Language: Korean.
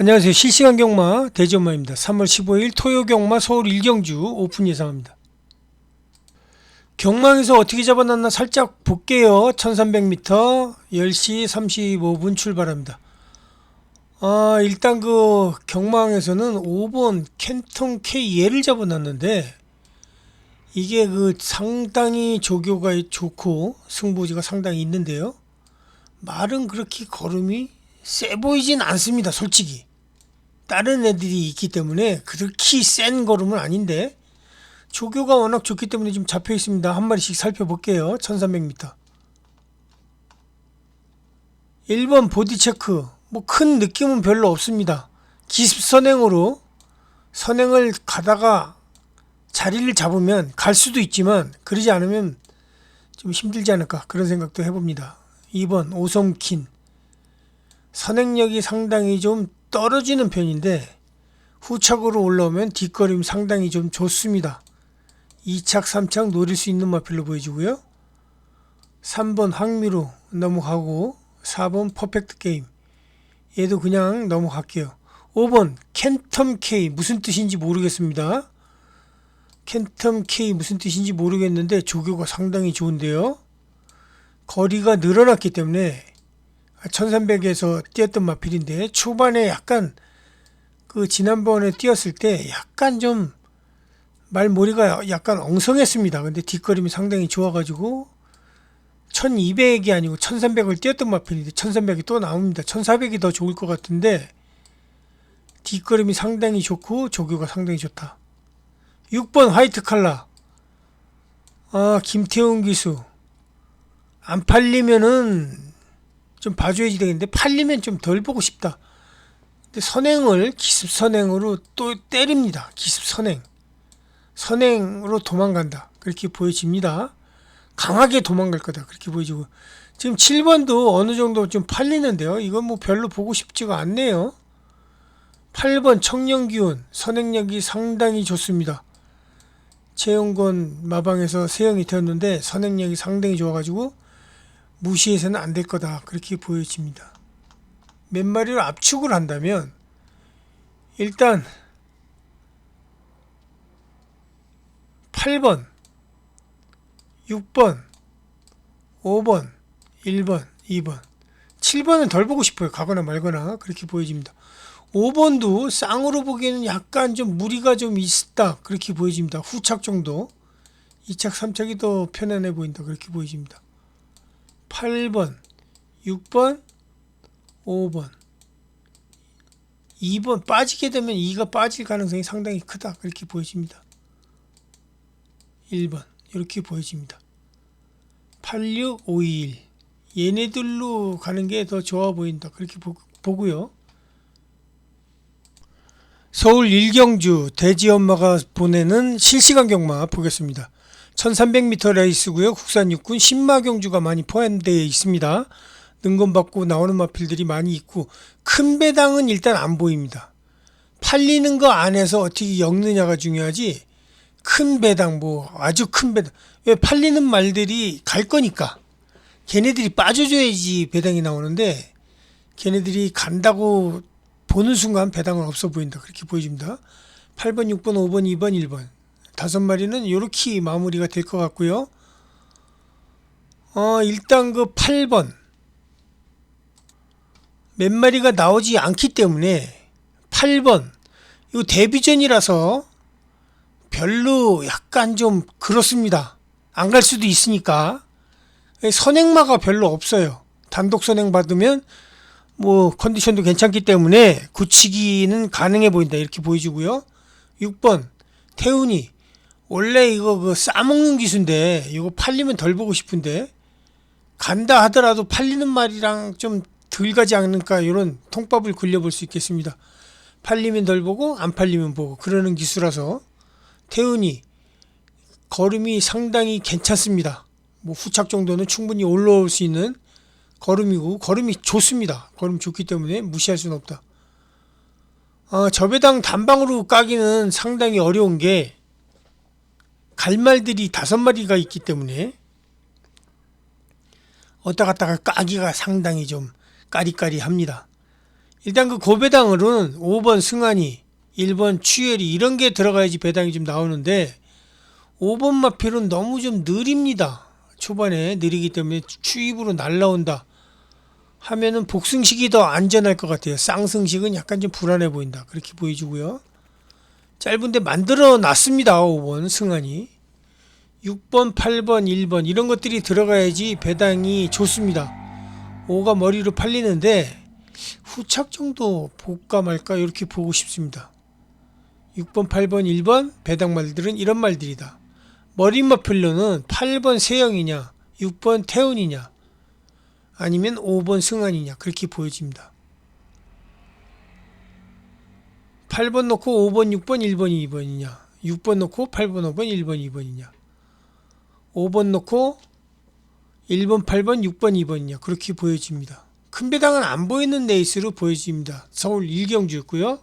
안녕하세요. 실시간 경마 대전마입니다. 3월 15일 토요 경마 서울 일경주 오픈 예상합니다. 경망에서 어떻게 잡아놨나 살짝 볼게요. 1300m 10시 35분 출발합니다. 아, 일단 그 경망에서는 5번 캔통 K 얘를 잡아놨는데 이게 그 상당히 조교가 좋고 승부지가 상당히 있는데요. 말은 그렇게 걸음이 세 보이진 않습니다. 솔직히. 다른 애들이 있기 때문에 그렇게 센 걸음은 아닌데 조교가 워낙 좋기 때문에 지금 잡혀 있습니다. 한 마리씩 살펴볼게요. 1300m. 1번 보디 체크. 뭐 큰 느낌은 별로 없습니다. 기습 선행으로 선행을 가다가 자리를 잡으면 갈 수도 있지만 그러지 않으면 좀 힘들지 않을까 그런 생각도 해봅니다. 2번 오성킨. 선행력이 상당히 좀 떨어지는 편인데 후착으로 올라오면 뒷걸음 상당히 좀 좋습니다. 2착, 3착 노릴 수 있는 마필로 보여지고요. 3번 항미로 넘어가고 4번 퍼펙트 게임 얘도 그냥 넘어갈게요. 5번 캔텀 K 무슨 뜻인지 모르겠습니다. 캔텀 K 무슨 뜻인지 모르겠는데 조교가 상당히 좋은데요. 거리가 늘어났기 때문에 1300에서 뛰었던 마필인데 초반에 약간 그 지난번에 뛰었을 때 약간 좀 말머리가 약간 엉성했습니다. 근데 뒷걸음이 상당히 좋아가지고 1200이 아니고 1300을 뛰었던 마필인데 1300이 또 나옵니다. 1400이 더 좋을 것 같은데 뒷걸음이 상당히 좋고 조교가 상당히 좋다. 6번 화이트 칼라 아 김태훈 기수 안 팔리면은 좀 봐줘야지 되겠는데 팔리면 좀 덜 보고 싶다. 근데 선행을 기습 선행으로 또 때립니다. 기습 선행. 선행으로 도망간다. 그렇게 보여집니다. 강하게 도망갈 거다. 그렇게 보여지고. 지금 7번도 어느 정도 좀 팔리는데요. 이건 뭐 별로 보고 싶지가 않네요. 8번 청년기운 선행력이 상당히 좋습니다. 최영권 마방에서 세영이 되었는데 선행력이 상당히 좋아가지고 무시해서는 안 될 거다. 그렇게 보여집니다. 몇 마리를 압축을 한다면 일단 8번, 6번, 5번, 1번, 2번, 7번은 덜 보고 싶어요. 가거나 말거나 그렇게 보여집니다. 5번도 쌍으로 보기에는 약간 좀 무리가 좀 있다. 그렇게 보여집니다. 후착 정도. 2착, 3착이 더 편안해 보인다. 그렇게 보여집니다. 8번, 6번, 5번, 2번 빠지게 되면 2가 빠질 가능성이 상당히 크다. 그렇게 보여집니다. 1번 이렇게 보여집니다. 86, 521 얘네들로 가는 게 더 좋아 보인다. 그렇게 보, 보고요. 서울 일경주 돼지 엄마가 보내는 실시간 경마 보겠습니다. 1300m 레이스고요. 국산 육군 신마 경주가 많이 포함되어 있습니다. 능건 받고 나오는 마필들이 많이 있고 큰 배당은 일단 안 보입니다. 팔리는 거 안에서 어떻게 엮느냐가 중요하지. 큰 배당 뭐 아주 큰 배당 왜 팔리는 말들이 갈 거니까 걔네들이 빠져줘야지 배당이 나오는데 걔네들이 간다고 보는 순간 배당은 없어 보인다 그렇게 보여집니다. 8번, 6번, 5번, 2번, 1번 다섯 마리는 이렇게 마무리가 될 것 같고요. 어, 일단 그 8번 몇 마리가 나오지 않기 때문에 8번 이거 데뷔전이라서 별로 약간 좀 그렇습니다. 안 갈 수도 있으니까 선행마가 별로 없어요. 단독 선행 받으면 뭐 컨디션도 괜찮기 때문에 굳히기는 가능해 보인다 이렇게 보여주고요. 6번 태훈이 원래 이거 그 싸먹는 기수인데 이거 팔리면 덜 보고 싶은데 간다 하더라도 팔리는 말이랑 좀 덜 가지 않을까 이런 통밥을 굴려볼 수 있겠습니다. 팔리면 덜 보고 안 팔리면 보고 그러는 기수라서 태훈이 걸음이 상당히 괜찮습니다. 뭐 후착 정도는 충분히 올라올 수 있는 걸음이고 걸음이 좋습니다. 걸음 좋기 때문에 무시할 수는 없다. 아, 저배당 단방으로 까기는 상당히 어려운 게 갈말들이 다섯 마리가 있기 때문에 어따 갔다가 까기가 상당히 좀 까리까리합니다. 일단 그 고배당으로는 5번 승환이, 1번 추열이 이런 게 들어가야지 배당이 좀 나오는데 5번 마필은 너무 좀 느립니다. 초반에 느리기 때문에 추입으로 날라온다. 하면은 복승식이 더 안전할 것 같아요. 쌍승식은 약간 좀 불안해 보인다. 그렇게 보여주고요. 짧은데 만들어 놨습니다. 5번 승환이. 6번, 8번, 1번 이런 것들이 들어가야지 배당이 좋습니다. 5가 머리로 팔리는데 후착 정도 볼까 말까 이렇게 보고 싶습니다. 6번, 8번, 1번 배당 말들은 이런 말들이다. 머리마필로는 8번 세영이냐, 6번 태훈이냐, 아니면 5번 승환이냐 그렇게 보여집니다. 8번 놓고 5번, 6번, 1번, 2번이냐, 6번 놓고 8번, 5번, 1번, 2번이냐, 5번 놓고 1번, 8번, 6번, 2번이냐 그렇게 보여집니다. 큰 배당은 안 보이는 레이스로 보여집니다. 서울 일경주였고요.